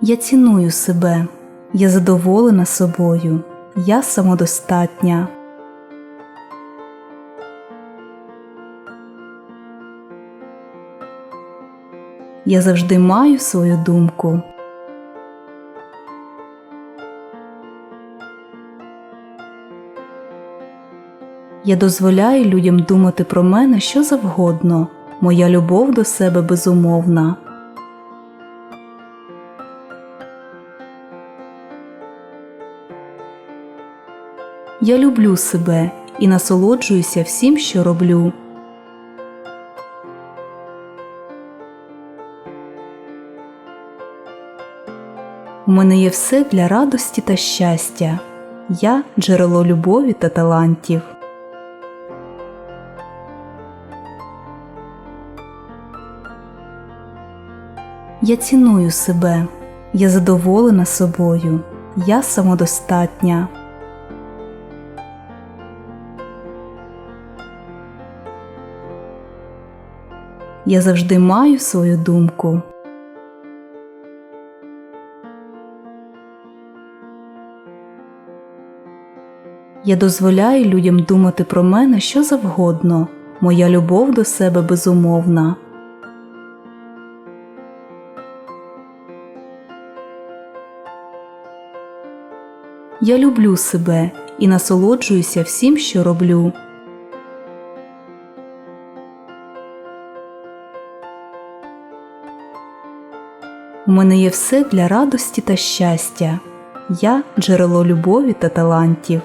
Я ціную себе, я задоволена собою, я самодостатня. Я завжди маю свою думку. Я дозволяю людям думати про мене що завгодно. Моя любов до себе безумовна. Я люблю себе і насолоджуюся всім, що роблю. У мене є все для радості та щастя. Я джерело любові та талантів. Я ціную себе, я задоволена собою, я самодостатня. Я завжди маю свою думку. Я дозволяю людям думати про мене що завгодно. Моя любов до себе безумовна. Я люблю себе і насолоджуюся всім, що роблю. У мене є все для радості та щастя. Я джерело любові та талантів.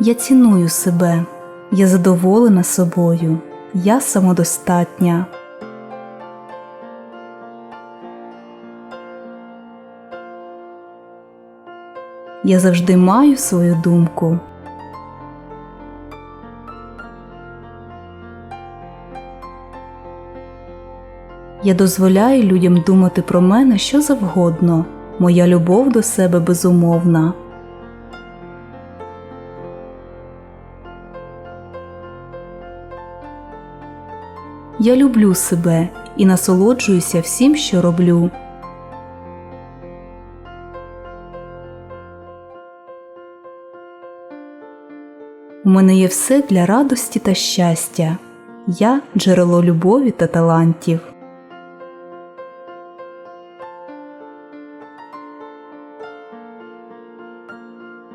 Я ціную себе, я задоволена собою, я самодостатня. Я завжди маю свою думку. Я дозволяю людям думати про мене що завгодно. Моя любов до себе безумовна. Я люблю себе і насолоджуюся всім, що роблю. У мене є все для радості та щастя. Я джерело любові та талантів.